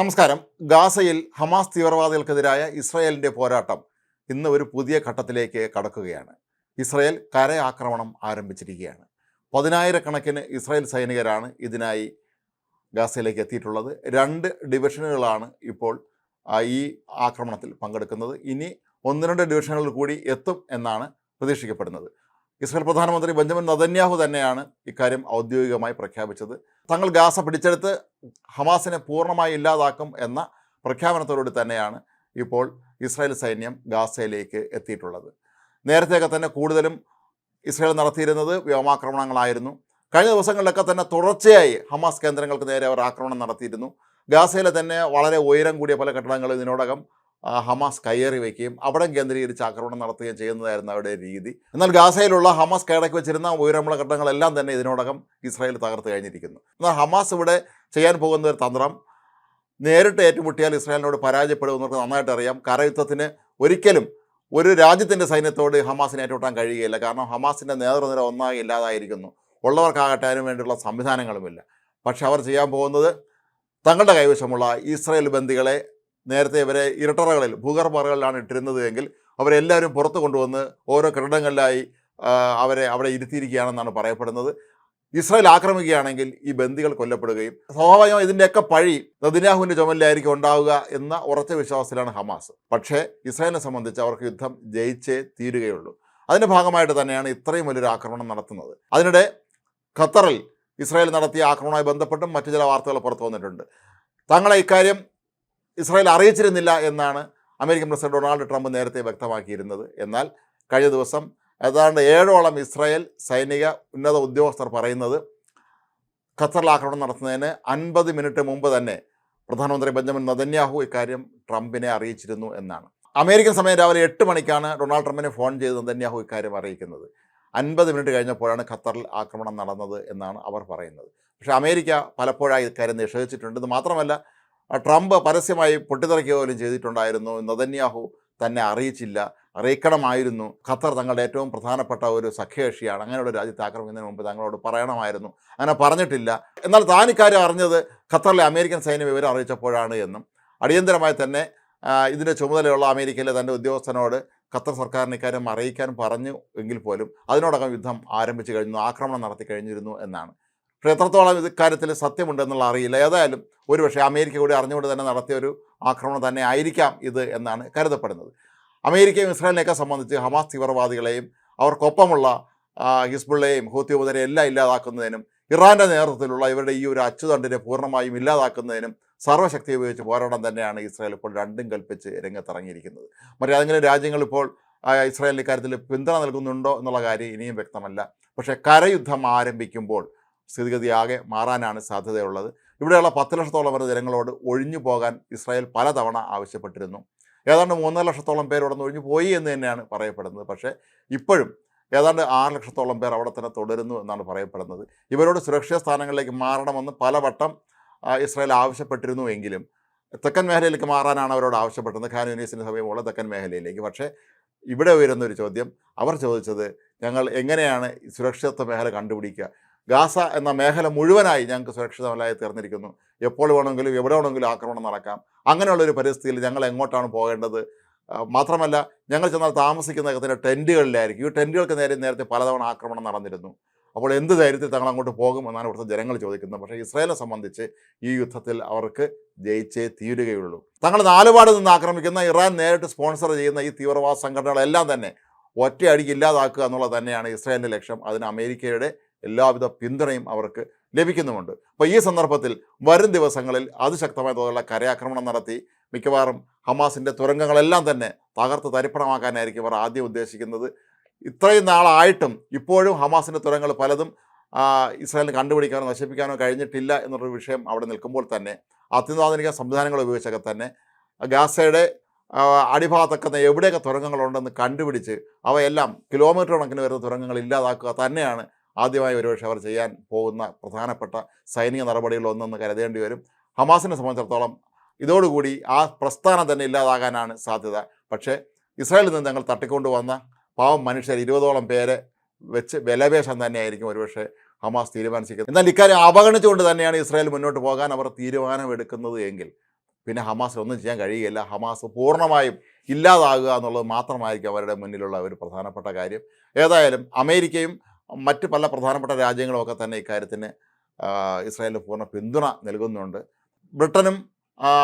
നമസ്കാരം. ഗാസയിൽ ഹമാസ് തീവ്രവാദികൾക്കെതിരായ ഇസ്രായേലിന്റെ പോരാട്ടം ഇന്ന് ഒരു പുതിയ ഘട്ടത്തിലേക്ക് കടക്കുകയാണ്. ഇസ്രായേൽ കര ആക്രമണം ആരംഭിച്ചിരിക്കുകയാണ്. പതിനായിരക്കണക്കിന് ഇസ്രായേൽ സൈനികരാണ് ഇതിനായി ഗാസയിലേക്ക് എത്തിയിട്ടുള്ളത്. രണ്ട് ഡിവിഷനുകളാണ് ഇപ്പോൾ ഈ ആക്രമണത്തിൽ പങ്കെടുക്കുന്നത്. ഇനി ഒന്ന് രണ്ട് ഡിവിഷനുകളിൽ കൂടി എത്തും എന്നാണ് പ്രതീക്ഷിക്കപ്പെടുന്നത്. ഇസ്രായേൽ പ്രധാനമന്ത്രി ബെഞ്ചമിൻ നദന്യാഹു തന്നെയാണ് ഇക്കാര്യം ഔദ്യോഗികമായി പ്രഖ്യാപിച്ചത്. തങ്ങൾ ഗാസ പിടിച്ചെടുത്ത് ഹമാസിനെ പൂർണമായി ഇല്ലാതാക്കും എന്ന പ്രഖ്യാപനത്തോടുകൂടി തന്നെയാണ് ഇപ്പോൾ ഇസ്രായേൽ സൈന്യം ഗാസയിലേക്ക് എത്തിയിട്ടുള്ളത്. നേരത്തെയൊക്കെ തന്നെ കൂടുതലും ഇസ്രായേൽ നടത്തിയിരുന്നത് വ്യോമാക്രമണങ്ങളായിരുന്നു. കഴിഞ്ഞ ദിവസങ്ങളിലൊക്കെ തന്നെ തുടർച്ചയായി ഹമാസ് കേന്ദ്രങ്ങൾക്ക് നേരെ അവർ ആക്രമണം നടത്തിയിരുന്നു. ഗാസയിലെ തന്നെ വളരെ ഉയരം കൂടിയ പല കെട്ടിടങ്ങളും ഇതിനോടകം ഹമാസ് കയ്യേറി വയ്ക്കുകയും അവിടെ കേന്ദ്രീകരിച്ച് ആക്രമണം നടത്തുകയും ചെയ്യുന്നതായിരുന്നു അവരുടെ രീതി. എന്നാൽ ഗാസയിലുള്ള ഹമാസ് കൈയടക്കി വെച്ചിരുന്ന ഉയരമുള്ള ഘട്ടങ്ങളെല്ലാം തന്നെ ഇതിനോടകം ഇസ്രായേൽ തകർത്ത് കഴിഞ്ഞിരിക്കുന്നു. എന്നാൽ ഹമാസ് ഇവിടെ ചെയ്യാൻ പോകുന്ന ഒരു തന്ത്രം നേരിട്ട് ഏറ്റുമുട്ടിയാൽ ഇസ്രായേലിനോട് പരാജയപ്പെടുമെന്നവർക്ക് നന്നായിട്ട് അറിയാം. കരയുദ്ധത്തിന് ഒരിക്കലും ഒരു രാജ്യത്തിന്റെ സൈന്യത്തോട് ഹമാസിനെ ഏറ്റുമുട്ടാൻ കഴിയുകയില്ല. കാരണം ഹമാസിന്റെ നേതൃനിര ഒന്നായി ഇല്ലാതായിരിക്കുന്നു. ഉള്ളവർക്കാകട്ടെ അതിനു വേണ്ടിയുള്ള സംവിധാനങ്ങളുമില്ല. പക്ഷെ അവർ ചെയ്യാൻ പോകുന്നത് തങ്ങളുടെ കൈവശമുള്ള ഇസ്രായേൽ ബന്ദികളെ നേരത്തെ ഇവരെ ഇരട്ടറകളിൽ ഭൂഗർഭറകളിലാണ് ഇട്ടിരുന്നത് എങ്കിൽ അവരെല്ലാവരും പുറത്ത് കൊണ്ടുവന്ന് ഓരോ കെട്ടിടങ്ങളിലായി അവരെ അവിടെ ഇരുത്തിയിരിക്കുകയാണെന്നാണ് പറയപ്പെടുന്നത്. ഇസ്രായേൽ ആക്രമിക്കുകയാണെങ്കിൽ ഈ ബന്ദികൾ കൊല്ലപ്പെടുകയും സ്വാഭാവികമായും ഇതിന്റെയൊക്കെ പഴി നദിനാഹുവിന്റെ ചുമലിലായിരിക്കും ഉണ്ടാവുക എന്ന ഉറച്ച വിശ്വാസത്തിലാണ് ഹമാസ്. പക്ഷേ ഇസ്രായേലിനെ സംബന്ധിച്ച് അവർക്ക് യുദ്ധം ജയിച്ചേ തീരുകയുള്ളൂ. അതിന്റെ ഭാഗമായിട്ട് തന്നെയാണ് ഇത്രയും വലിയൊരു ആക്രമണം നടത്തുന്നത്. അതിനിടെ ഖത്തറിൽ ഇസ്രായേൽ നടത്തിയ ആക്രമണവുമായി ബന്ധപ്പെട്ടും മറ്റു ചില വാർത്തകൾ പുറത്തു വന്നിട്ടുണ്ട്. തങ്ങളെ ഇക്കാര്യം ഇസ്രായേൽ അറിയിച്ചിരുന്നില്ല എന്നാണ് അമേരിക്കൻ പ്രസിഡന്റ് ഡൊണാൾഡ് ട്രംപ് നേരത്തെ വ്യക്തമാക്കിയിരുന്നത്. എന്നാൽ കഴിഞ്ഞ ദിവസം ഏതാണ്ട് ഏഴോളം ഇസ്രായേൽ സൈനിക ഉന്നത ഉദ്യോഗസ്ഥർ പറയുന്നത് ഖത്തറിൽ ആക്രമണം നടത്തുന്നതിന് അൻപത് മിനിറ്റ് മുമ്പ് തന്നെ പ്രധാനമന്ത്രി ബെഞ്ചമിൻ നദന്യാഹു ഇക്കാര്യം ട്രംപിനെ അറിയിച്ചിരുന്നു എന്നാണ്. അമേരിക്കൻ സമയം രാവിലെ എട്ട് മണിക്കാണ് ഡൊണാൾഡ് ട്രംപിനെ ഫോൺ ചെയ്ത് നദന്യാഹു ഇക്കാര്യം അറിയിക്കുന്നത്. അൻപത് മിനിറ്റ് കഴിഞ്ഞപ്പോഴാണ് ഖത്തറിൽ ആക്രമണം നടന്നത് എന്നാണ് അവർ പറയുന്നത്. പക്ഷേ അമേരിക്ക പലപ്പോഴായി ഇക്കാര്യം നിഷേധിച്ചിട്ടുണ്ട്. ഇത് മാത്രമല്ല ട്രംപ് പരസ്യമായി പൊട്ടിത്തെറിക്കുക പോലും ചെയ്തിട്ടുണ്ടായിരുന്നു. നദന്യാഹു തന്നെ അറിയിച്ചില്ല. അറിയിക്കണമായിരുന്നു. ഖത്തർ തങ്ങളുടെ ഏറ്റവും പ്രധാനപ്പെട്ട ഒരു സഖ്യകക്ഷിയാണ്. അങ്ങനെയുള്ള രാജ്യത്തെ ആക്രമിക്കുന്നതിന് മുമ്പ് തങ്ങളോട് പറയണമായിരുന്നു. അങ്ങനെ പറഞ്ഞിട്ടില്ല. എന്നാൽ താൻ ഇക്കാര്യം അറിഞ്ഞത് ഖത്തറിലെ അമേരിക്കൻ സൈന്യം വിവരം അറിയിച്ചപ്പോഴാണ് എന്നും. അടിയന്തരമായി തന്നെ ഇതിന്റെ ചുമതലയുള്ള അമേരിക്കയിലെ തന്റെ ഉദ്യോഗസ്ഥനോട് ഖത്തർ സർക്കാരിന് ഇക്കാര്യം അറിയിക്കാൻ പറഞ്ഞു എങ്കിൽ പോലും അതിനോടകം യുദ്ധം ആരംഭിച്ചു കഴിഞ്ഞു. ആക്രമണം നടത്തി കഴിഞ്ഞിരുന്നു എന്നാണ്. പക്ഷേ എത്രത്തോളം ഇത് കാര്യത്തിൽ സത്യമുണ്ടെന്നുള്ള അറിയില്ല. ഏതായാലും ഒരുപക്ഷെ അമേരിക്ക കൂടി അറിഞ്ഞുകൊണ്ട് തന്നെ നടത്തിയ ഒരു ആക്രമണം തന്നെ ആയിരിക്കാം ഇത് എന്നാണ് കരുതപ്പെടുന്നത്. അമേരിക്കയും ഇസ്രായേലിനെയൊക്കെ സംബന്ധിച്ച് ഹമാസ് തീവ്രവാദികളെയും അവർക്കൊപ്പമുള്ള ഹിസ്ബുള്ളയും ഹൂത്തി ഉപതരെ എല്ലാം ഇല്ലാതാക്കുന്നതിനും ഇറാന്റെ നേതൃത്വത്തിലുള്ള ഇവരുടെ ഈ ഒരു അച്ചുതണ്ടിനെ പൂർണമായും ഇല്ലാതാക്കുന്നതിനും സർവശക്തി ഉപയോഗിച്ച് പോരാടാൻ തന്നെയാണ് ഇസ്രായേൽ ഇപ്പോൾ രണ്ടും കൽപ്പിച്ച് രംഗത്തിറങ്ങിയിരിക്കുന്നത്. മറ്റേതെങ്കിലും രാജ്യങ്ങൾ ഇപ്പോൾ ഇസ്രായേലിന്റെ കാര്യത്തിൽ പിന്തുണ നൽകുന്നുണ്ടോ എന്നുള്ള കാര്യം ഇനിയും വ്യക്തമല്ല. പക്ഷേ കരയുദ്ധം ആരംഭിക്കുമ്പോൾ സ്ഥിതിഗതി ആകെ മാറാനാണ് സാധ്യതയുള്ളത്. ഇവിടെയുള്ള പത്ത് ലക്ഷത്തോളം വരുന്ന ജനങ്ങളോട് ഒഴിഞ്ഞു പോകാൻ ഇസ്രായേൽ പലതവണ ആവശ്യപ്പെട്ടിരുന്നു. ഏതാണ്ട് മൂന്നര ലക്ഷത്തോളം പേർ അവിടെ നിന്ന് ഒഴിഞ്ഞു പോയി എന്ന് തന്നെയാണ് പറയപ്പെടുന്നത്. പക്ഷേ ഇപ്പോഴും ഏതാണ്ട് ആറ് ലക്ഷത്തോളം പേർ അവിടെ തന്നെ തുടരുന്നു എന്നാണ് പറയപ്പെടുന്നത്. ഇവരോട് സുരക്ഷിത സ്ഥാനങ്ങളിലേക്ക് മാറണമെന്ന് പലവട്ടം ഇസ്രായേൽ ആവശ്യപ്പെട്ടിരുന്നു എങ്കിലും തെക്കൻ മേഖലയിലേക്ക് മാറാനാണ് അവരോട് ആവശ്യപ്പെട്ടത്. ഖാൻ യൂണിവേഴ്സിന്റെ സമയമുള്ള തെക്കൻ മേഖലയിലേക്ക്. പക്ഷേ ഇവിടെ ഉയരുന്ന ഒരു ചോദ്യം അവർ ചോദിച്ചത് ഞങ്ങൾ എങ്ങനെയാണ് സുരക്ഷിതത്വ മേഖല കണ്ടുപിടിക്കുക? ഗാസ എന്ന മേഖല മുഴുവനായി ഞങ്ങൾക്ക് സുരക്ഷിതമല്ലായി തീർന്നിരിക്കുന്നു. എപ്പോൾ വേണമെങ്കിലും എവിടെ വേണമെങ്കിലും ആക്രമണം നടക്കാം. അങ്ങനെയുള്ളൊരു പരിസ്ഥിതിയിൽ ഞങ്ങൾ എങ്ങോട്ടാണ് പോകേണ്ടത്? മാത്രമല്ല ഞങ്ങൾ ചെന്നാൽ താമസിക്കുന്ന ഇതിന്റെ ടെന്റുകളിലായിരിക്കും ഈ ടെന്റുകൾക്ക് നേരെ നേരത്തെ പലതവണ ആക്രമണം നടന്നിരുന്നു. അപ്പോൾ എന്ത് ധൈര്യത്തിൽ തങ്ങൾ അങ്ങോട്ട് പോകും എന്നാണ് ഇവിടുത്തെ ജനങ്ങൾ ചോദിക്കുന്നത്. പക്ഷേ ഇസ്രായേലിനെ സംബന്ധിച്ച് ഈ യുദ്ധത്തിൽ അവർക്ക് ജയിച്ചേ തീരുകയുള്ളൂ. തങ്ങൾ നാലുപാട് നിന്ന് ആക്രമിക്കുന്ന ഇറാൻ നേരിട്ട് സ്പോൺസർ ചെയ്യുന്ന ഈ തീവ്രവാദ സംഘടനകളെല്ലാം തന്നെ ഒറ്റയടിക്ക് ഇല്ലാതാക്കുക എന്നുള്ളത് തന്നെയാണ് ഇസ്രായേലിന്റെ ലക്ഷ്യം. അതിന് അമേരിക്കയുടെ എല്ലാവിധ പിന്തുണയും അവർക്ക് ലഭിക്കുന്നുമുണ്ട്. അപ്പോൾ ഈ സന്ദർഭത്തിൽ വരും ദിവസങ്ങളിൽ അതിശക്തമായ തോതിലുള്ള കരയാക്രമണം നടത്തി മിക്കവാറും ഹമാസിന്റെ തുരങ്കങ്ങളെല്ലാം തന്നെ തകർത്ത് തരിപ്പണമാക്കാനായിരിക്കും അവർ ആദ്യം ഉദ്ദേശിക്കുന്നത്. ഇത്രയും നാളായിട്ടും ഇപ്പോഴും ഹമാസിന്റെ തുരങ്കങ്ങൾ പലതും ഇസ്രായേലിന് കണ്ടുപിടിക്കാനോ നശിപ്പിക്കാനോ കഴിഞ്ഞിട്ടില്ല എന്നൊരു വിഷയം അവിടെ നിൽക്കുമ്പോൾ തന്നെ അത്യന്താധുനിക സംവിധാനങ്ങൾ ഉപയോഗിച്ചൊക്കെ തന്നെ ഗാസയുടെ അടിഭാഗത്തൊക്കെ എവിടെയൊക്കെ തുരങ്കങ്ങളുണ്ടെന്ന് കണ്ടുപിടിച്ച് അവയെല്ലാം കിലോമീറ്റർ കണക്കിന് വരുന്ന തുരങ്കങ്ങൾ ഇല്ലാതാക്കുക തന്നെയാണ് ആദ്യമായി ഒരുപക്ഷെ അവർ ചെയ്യാൻ പോകുന്ന പ്രധാനപ്പെട്ട സൈനിക നടപടികളൊന്നെന്ന് കരുതേണ്ടി വരും. ഹമാസിനെ സംബന്ധിച്ചിടത്തോളം ഇതോടുകൂടി ആ പ്രസ്ഥാനം തന്നെ ഇല്ലാതാകാനാണ് സാധ്യത. പക്ഷേ ഇസ്രായേലിൽ നിന്ന് ഞങ്ങൾ തട്ടിക്കൊണ്ടുവന്ന പാവം മനുഷ്യർ ഇരുപതോളം പേരെ വെച്ച് വിലവേഷം തന്നെയായിരിക്കും ഒരുപക്ഷെ ഹമാസ് തീരുമാനിച്ചിരിക്കുന്നത്. എന്നാൽ ഇക്കാര്യം അവഗണിച്ചുകൊണ്ട് തന്നെയാണ് ഇസ്രായേൽ മുന്നോട്ട് പോകാൻ അവർ തീരുമാനമെടുക്കുന്നത് എങ്കിൽ പിന്നെ ഹമാസ് ഒന്നും ചെയ്യാൻ കഴിയുകയില്ല. ഹമാസ് പൂർണമായും ഇല്ലാതാകുക എന്നുള്ളത് മാത്രമായിരിക്കും അവരുടെ മുന്നിലുള്ള ഒരു പ്രധാനപ്പെട്ട കാര്യം. ഏതായാലും അമേരിക്കയും മറ്റ് പല പ്രധാനപ്പെട്ട രാജ്യങ്ങളുമൊക്കെ തന്നെ ഇക്കാര്യത്തിന് ഇസ്രായേലിന് പൂർണ പിന്തുണ നൽകുന്നുണ്ട്. ബ്രിട്ടനും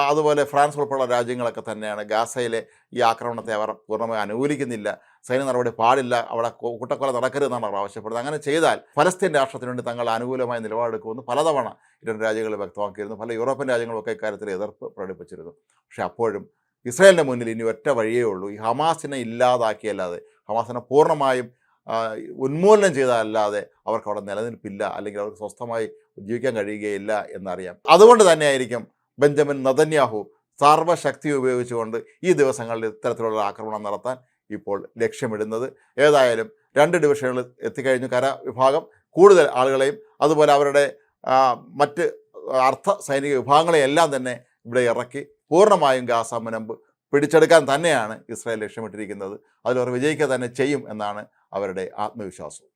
അതുപോലെ ഫ്രാൻസ് ഉൾപ്പെടെയുള്ള രാജ്യങ്ങളൊക്കെ തന്നെയാണ് ഗാസയിലെ ഈ ആക്രമണത്തെ അവർ പൂർണമായി അനുകൂലിക്കുന്നില്ല. സൈന്യ നടപടി പാടില്ല. അവിടെ കൂട്ടക്കൊല നടക്കരുതെന്നാണ് അവർ ആവശ്യപ്പെടുന്നത്. അങ്ങനെ ചെയ്താൽ ഫലസ്തീൻ രാഷ്ട്രത്തിന് വേണ്ടി തങ്ങൾ അനുകൂലമായ നിലപാടെടുക്കുമെന്ന് പലതവണ ഇരണ്ട് രാജ്യങ്ങൾ വ്യക്തമാക്കിയിരുന്നു. പല യൂറോപ്യൻ രാജ്യങ്ങളൊക്കെ ഇക്കാര്യത്തിൽ എതിർപ്പ് പ്രകടിപ്പിച്ചിരുന്നു. പക്ഷേ അപ്പോഴും ഇസ്രായേലിന്റെ മുന്നിൽ ഇനി ഒറ്റ വഴിയേ ഉള്ളൂ. ഈ ഹമാസിനെ ഇല്ലാതാക്കിയല്ലാതെ ഹമാസിനെ പൂർണമായും ഉന്മൂലനം ചെയ്താലല്ലാതെ അവർക്ക് അവിടെ നിലനിൽപ്പില്ല അല്ലെങ്കിൽ അവർക്ക് സ്വസ്ഥമായി ജീവിക്കാൻ കഴിയുകയില്ല എന്നറിയാം. അതുകൊണ്ട് തന്നെയായിരിക്കും ബെഞ്ചമിൻ നദന്യാഹു സർവശക്തി ഉപയോഗിച്ചുകൊണ്ട് ഈ ദിവസങ്ങളിൽ ഇത്തരത്തിലുള്ള ആക്രമണം നടത്താൻ ഇപ്പോൾ ലക്ഷ്യമിടുന്നത്. ഏതായാലും രണ്ട് ഡിവിഷനുകൾ എത്തിക്കഴിഞ്ഞു. കര വിഭാഗം കൂടുതൽ ആളുകളെയും അതുപോലെ അവരുടെ മറ്റ് അർദ്ധ സൈനിക വിഭാഗങ്ങളെയെല്ലാം തന്നെ ഇവിടെ ഇറക്കി. പൂർണമായും ഗാസ മുനമ്പ് പിടിച്ചെടുക്കാൻ തന്നെയാണ് ഇസ്രായേൽ ലക്ഷ്യമിട്ടിരിക്കുന്നത്. അതിലവർ വിജയിക്കുക തന്നെ ചെയ്യും എന്നാണ് അവരുടെ ആത്മവിശ്വാസം.